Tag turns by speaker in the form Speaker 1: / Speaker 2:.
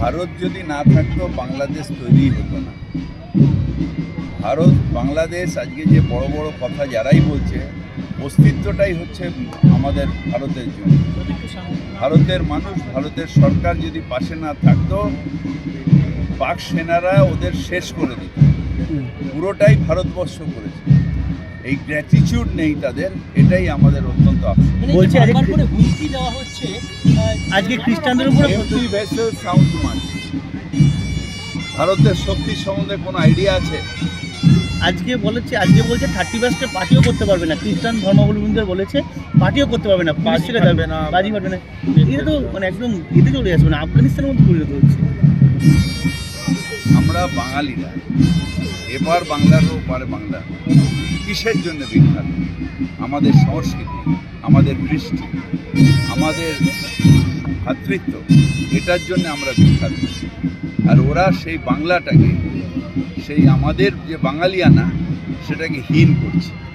Speaker 1: ভারত যদি না থাকতো, বাংলাদেশ তৈরি হতো না। ভারত, বাংলাদেশ আজকে যে বড় বড় কথা যারাই বলছে, অস্তিত্বটাই হচ্ছে আমাদের ভারতের জন্য। ভারতের মানুষ, ভারতের সরকার যদি পাশে না থাকতো, পাক সেনারা ওদের শেষ করে দিত। পুরোটাই ভারতবর্ষ করেছে। এই গ্র্যাটিচিউড নেই তাদের এটাই আমাদের অত্যন্ত
Speaker 2: মানে
Speaker 3: বলছি আজকে-
Speaker 2: হুমকি দেওয়া হচ্ছে
Speaker 3: আজকে খ্রিস্টানদের উপরে
Speaker 1: এমটি ভেসেল সাউন্ড মাছ ভারতের শক্তি সম্বন্ধে কোনো আইডিয়া আছে?
Speaker 3: আজকে বলেছে আজকে বলছে থার্টি ফার্স্টে পার্টিও করতে পারবে না। খ্রিস্টান ধর্মাবলম্বীদের বলেছে পার্টিও করতে পারবে না। থেকে যাবে না। বাজি পারবে না। এটা তো মানে একদম এতে চলে আসবে না আফগানিস্তানের মধ্যে পরিণত হচ্ছে।
Speaker 1: আমরা বাঙালিরা এবার বাংলার ওপারে বাংলা কিসের জন্য বিখ্যাত? আমাদের সংস্কৃতি, আমাদের কৃষ্টি, আমাদের ভাতৃত্ব এটার জন্য আমরা বিখ্যাত। আর ওরা সেই বাংলাটাকে, সেই আমাদের যে বাঙালিয়ানা, সেটাকে হীন করছে।